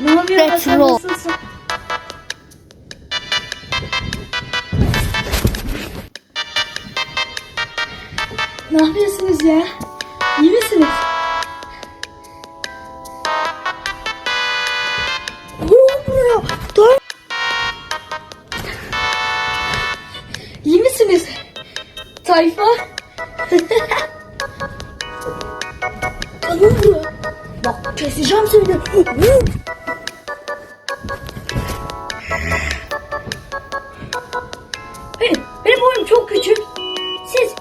Merhaba sen Troll. nasılsın? Ne yapıyorsunuz ya? İyi misiniz? Ne. İyi misiniz? Tayfa. keseceğim seni. Benim, benim boyum çok küçük. Siz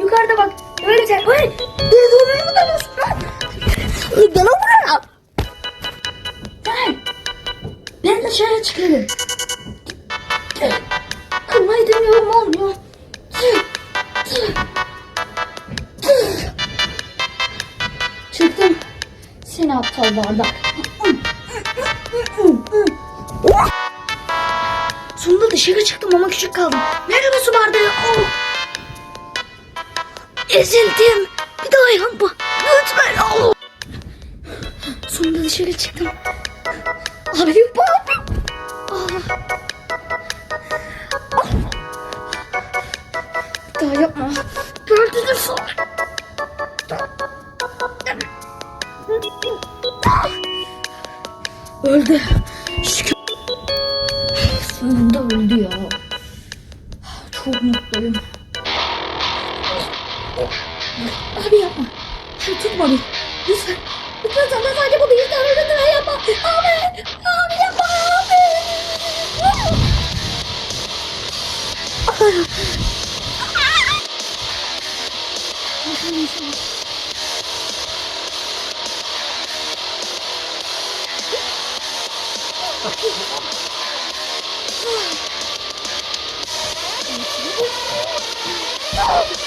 yukarıda bak böyle şey. Ay, telefonumu da bas lan. Gel buraya. Sen. Ben dışarı çıkarım. Kırmayı demiyorum olmuyor. Çıktım. Seni aptal bardak. Sonunda dışarı çıktım ama küçük kaldım. Merhaba su bardağı. Oh. Ezildim. Bir daha yapma. Lütfen. Oh. Sonunda dışarı çıktım. Abi baba. Ah. Ah. Bir daha yapma. Gördünüz sonra. Öldü. Şükür. Sonunda öldü ya. Çok mutluyum. Abi yapma. Şunu tutma bir. Lütfen. Lütfen senden sadece bu bilgisayarı lütfen yapma. Abi. Abi yapma abi. Abi. Abi. Abi. Abi. Oh!